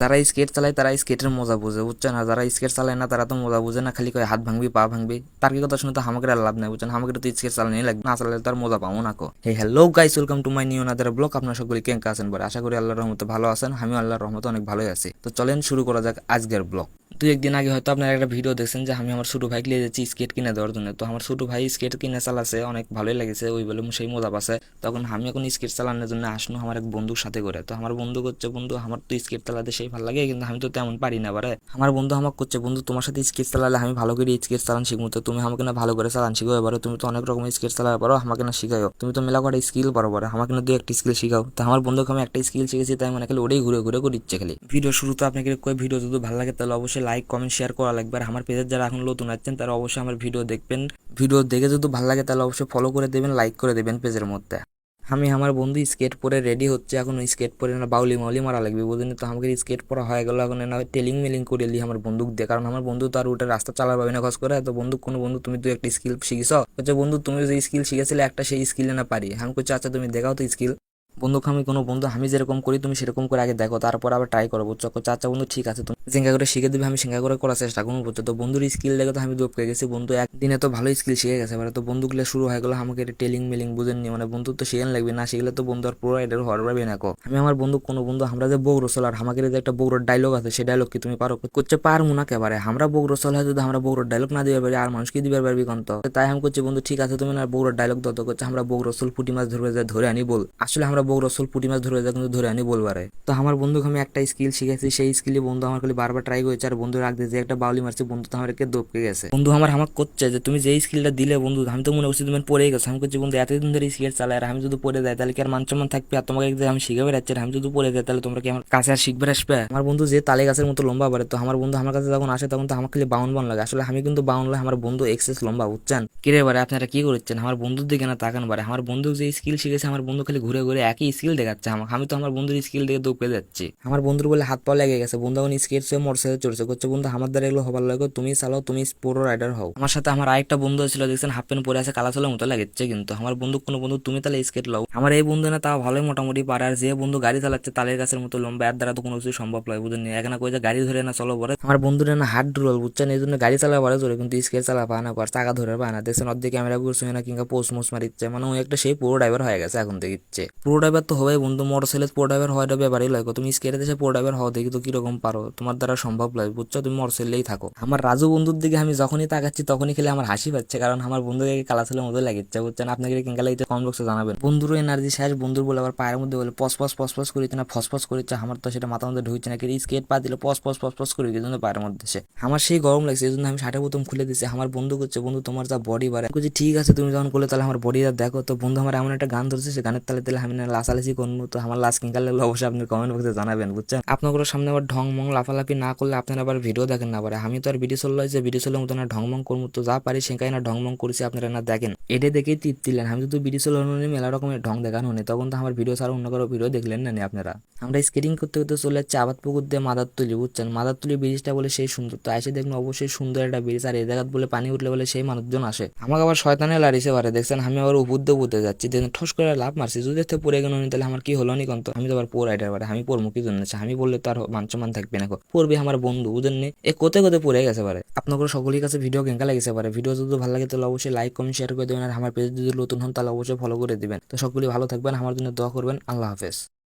যারা স্কেট চালায়, তারা স্কেটের মজা বুঝে বুঝছেন আর যারা স্কেট চালায় না, তারা তো মজা বুঝে না, খালি কয় হাত ভাঙবি, পা ভাঙবি। তার কি কথা শুনে তো আমাকে আর লাভ নাই বুঝছেন আমাকে তো স্কেট চালানি লাগবে না চালালে তার মজা পাবো না, কো। Hey hello guys welcome to my new another vlog আপনার সকলে কেঙ্কা আছেন বলে আশা করি আল্লাহর রহমতে ভালো আছেন, আমিও আল্লাহর রহমতে অনেক ভালোই আছি। তো চলেন শুরু করা যাক আজকের ব্লগ দুই একদিন আগে হয়তো আপনারা একটা ভিডিও দেখছেন যে আমি আমার ছোট ভাইকে নিয়ে যাচ্ছি স্কেট কিনে দেওয়ার জন্য। তো আমার ছোট ভাই স্কেট কিনে চালাছে, অনেক ভালোই লেগেছে, ওই বলে সেই মজা পাচ্ছে। তখন আমি এখন স্কেট চালানোর জন্য আসনো আমার এক বন্ধুর সাথে করে। তো আমার বন্ধু করছে, বন্ধু, আমার তো স্কেট চালাতে সেই ভালো লাগে, কিন্তু আমি তো তেমন পারি না, বারে। আমার বন্ধু আমাকে করছে, বন্ধু, তোমার সাথে স্কেট চালালে আমি ভালো করে স্কেট চালান শিখব। তো তুমি আমাকে না ভালো করে চালান শিখো এবারে তুমি তো অনেক রকমের স্কেট চালাতে পারো, আমাকে না শিখাও। তুমি তো মেলা করে স্কিল পারো, পারে, আমাকে না দুই একটা স্কিল শিখাও। তো আমার বন্ধুকে আমি একটা স্কিল শিখেছি, তাই মানে খালি ওটাই ঘুরে ঘুরে করে দিচ্ছে খালি। ভিডিও শুরুতে আপনাকে ভিডিও যদি ভালো লাগে তাহলে অবশ্যই লাইক কমেন্ট শেয়ার করা লাগবে। আর আমার পেজের যারা এখন নতুন আছেন তারা অবশ্যই আমার ভিডিও দেখবেন। ভিডিও দেখে যদি ভালো লাগে তাহলে অবশ্যই ফলো করে দেবেন লাইক করে দেবেন পেজের মধ্যে। আমি আমার বন্ধু স্কেট পরে রেডি হচ্ছে। এখন স্কেট পরে না বাউলি মাউলি মারা লাগবে বুঝলি তো? আমাকে স্কেট পরা হয়ে গেল। এখন না টেলিং মেলিং করে এলি আমার বন্দুক দিয়ে। কারণ আমার বন্ধু তো আর ওটা রাস্তা চালার পাবে না খস করে। তো বন্ধু কোনো বন্ধু তুমি তো একটা স্কিল শিখিছ। হচ্ছে বন্ধু তুমি যে স্কিল শিখেছিলে একটা সেই স্কিলে না পারি। আমি করছি আচ্ছা তুমি দেখাও তো স্কিল বন্ধুকে আমি কোনো বন্ধু আমি যেরকম করি তুমি সেরকম করে আগে দেখো। তারপর আবার ট্রাই করো বুঝছ? কচ্ছে, আচ্ছা বন্ধু ঠিক আছে জিঙ্গা করে শিখে দিবে, আমি সিঙ্গা করে করার চেষ্টা করব। বুঝছ তো বন্ধুর স্কিল দেখে তো আমি দোপকে গেছি, বন্ধু একদিনে তো ভালো স্কিল শিখে গেছে। এবারে তো বন্ধুগুলো শুরু হয়ে গেলো, আমাকে টেলিং মেলিং বুঝেননি মানে বন্ধু তো শিখেন লাগবে, না শিখলে তো বন্ধু আর পুরো এটা হওয়ার পারবে না আমি আমার বন্ধু, কোনো বন্ধু, আমরা যে রসল আর আমাকে যে একটা বউর ডায়লগ আছে সেই ডায়লগ কি তুমি পারো? করছে পারব না কেবারে। আমরা বউ রসল হয় যদি আমরা বউর ডায়লগ না দিতে পারি, আর মানুষকে দিবার পারবি কন্ত? তাই আমি করছি, বন্ধু, ঠিক আছে, তুমি না বউর ডায়লগ দত করছে, আমরা বউ রসল পুটি মাছ ধরবে যায় ধরে আনি বল। আসলে আমরা রসল পুটি মাছ ধরবে যায় কিন্তু ধরে আনি বলবারে। তো আমার বন্ধুকে আমি একটা স্কিল শিখেছি, সেই স্কিলে বন্ধু আমার খালি বারবার ট্রাই করেছে, আর বন্ধু রাখ যে একটা বাউলি মারছে, বন্ধু তো আমাকে দপকে গেছে। বন্ধু আমার আমাকে করছে যে, তুমি যে স্কিলটা দিলে বন্ধু, আমি তো মনে করছি তুমি পড়ে গেছো। আমি করছি বন্ধু, এতদিন ধরে স্কিল চালাই আর আমি যদি পড়ে যাই, তাহলে কি আর মান সম্মান থাকবে? আর তোমাকে আমি শিখে বেড়াচ্ছি আর আমি যদি পড়ে যাই, তাহলে তোমরা কি আমার কাছে আর শিখবে আসবে? আমার বন্ধু যে তালে গাছের মতো লম্বা বাড়ে, তো আমার বন্ধু আমার কাছে যখন আসে, তখন তো আমার খালি বাউন বাউন লাগে। আসলে আমি কিন্তু বাউন লাগে আমার বন্ধু এক্সেস লম্বা, বুঝছেন? কিরে বারে আপনারা কি করছেন? আমার বন্ধুর দিকে না তাকান বারে আমার বন্ধু যে স্কিল শিখেছে, আমার বন্ধু খালি ঘুরে ঘুরে একই স্কিল দেখাচ্ছে আমাকে। আমি তো আমার বন্ধুর স্কিল দেখে দৌড়ে যাচ্ছি। আমার বন্ধুর বলে হাত পা লেগে গেছে। বন্ধু, এখন স্কেট সে মোটরসাইকেল চড়ছে করছে বন্ধু, আমার দ্বারা এগুলো হবার লাগে, তুমি চালাও, তুমি পুরো রাইডার হও। আমার সাথে আমার আরেকটা বন্ধু ছিল, দেখছেন, হাফ প্যান্ট পরে আছে, কালা চলার মতো লাগছে কিন্তু। আমার বন্ধু, কোনো বন্ধু, তুমি তাহলে স্কেট লাও। আমার এই বন্ধু না, তাও ভালোই মোটামুটি পারে। আর যে বন্ধু গাড়ি চালাচ্ছে, তালের গাছের মতো লম্বা, এর দ্বারা তো কোনো কিছু সম্ভব নয় বুঝলেন এখানে কই যে গাড়ি ধরে না, চলো পরে। আমার বন্ধুর না হাত ডুরল বুঝছেন? এই জন্য গাড়ি চালা পারে জোরে, কিন্তু স্কেট চালা পায় না, পার চাকা ধরে পায় না। দেখছেন, অর্ধেক ক্যামেরা ঘুরছে না, কিংবা পোস্ট মোস মারিচ্ছে। মানে ওই একটা সেই পুরো ড্রাইভার হয়ে গেছে এখন দেখিচ্ছে। পুরো ড্রাইভার তো হবে বন্ধু মোটর সাইকেল পুরো ড্রাইভার হওয়াটা ব্যাপারই লাগে তুমি স্কেটে দেশে পুরো ড্রাইভার হও, দেখি তো কীরকম পারো। তোমার দ্বারা সম্ভব নয় বুঝছ? তুমি মোটর সাইকেলেই থাকো। আমার রাজু বন্ধুর দিকে আমি যখনই তাকাচ্ছি তখনই খেলে আমার হাসি পাচ্ছে কারণ আমার বন্ধুকে কালা ছেলের মতো লাগছে বুঝছেন আপনাকে কিংকা লাগছে কম বক্সে জানাবেন। বন্ধুর এনার্জি শেষ বন্ধুর বলে আবার পায়ের মধ্যে বলে পস পস পস পস করিচ্ছে না ফস ফস করিচ্ছে আমার তো সেটা মাথার মধ্যে ঢুকছে না কি স্কেট পা দিলে পস পস পস পস করি জন্য পায়ের মধ্যে সে। আমার সেই গরম লাগছে এই জন্য আমি শার্টের বোতাম খুলে দিচ্ছি আমার বন্ধু করছে বন্ধু তোমার যা বডি বাড়ে বলছি, ঠিক আছে তুমি যখন করলে তাহলে আমার বডিটা দেখো। তো বন্ধু আমার এমন একটা গান ধরছে সে গানের তালে তালে আমি লাসালাসি করব তো আমার লাস কিংকার লাগলে অবশ্যই আপনি কমেন্ট বক্সে জানাবেন বুঝছেন? আপনাদের সামনে আবার ঢং মং লাফালাফি না করলে আপনারা আবার ভিডিও দেখেন না পারে আমি তো আর ভিডিও চলল যে ভিডিও চলার মতো না ঢং মং করব তো যা পারি সেখানে না ঢং মং করছি, আপনারা না দেখেন। এটা দেখেই তীর দিলেন। আমি যদি ভিডিও চলার মেলা রকমের ঢং দেখানো নি তখন তো আমার ভিডিও ছাড়া অন্য কারও ভিডিও দেখলেন না আপনারা। আমরা স্কেটিং করতে করতে চলে যাচ্ছি আবাদ পুকুর দিয়ে মাদার তুলি বুঝছেন? মাদার তুলি ব্রিজটা বলে সেই সুন্দর। তো এসে দেখুন অবশ্যই সুন্দর একটা ব্রিজ আর জায়গাত বলে পানি উঠলে বলে সেই মানুষজন আসে। আমাকে আবার শয়তানে লাড়িছে পারে দেখছেন? আমি আবার উপর দিয়ে বুঝতে যাচ্ছি। দেখুন, ঠোস করে লাভ মারছি। যদি পড়ে গেল তাহলে আমার কি হলো নি কন্ত আমি তো আবার পোর রাইডার পারে আমি পড়ব কি জন্য? আমি বললে তো আর মানসম্মান থাকবে না। পড়বে আমার বন্ধু ওদের নি এ কোতে কোতে পড়ে গেছে পারে। আপনাদের সকলের কাছে ভিডিও কেঙ্কা লাগেছে পারে। ভিডিও যদি ভালো লাগে তাহলে অবশ্যই লাইক কমেন্ট শেয়ার করে দেবেন। আর আমার পেজ যদি নতুন হন তাহলে অবশ্যই ফলো করে দিবেন। তো সকলেই ভালো থাকবেন, আমার জন্য দোয়া করবেন। আল্লাহ হাফেজ।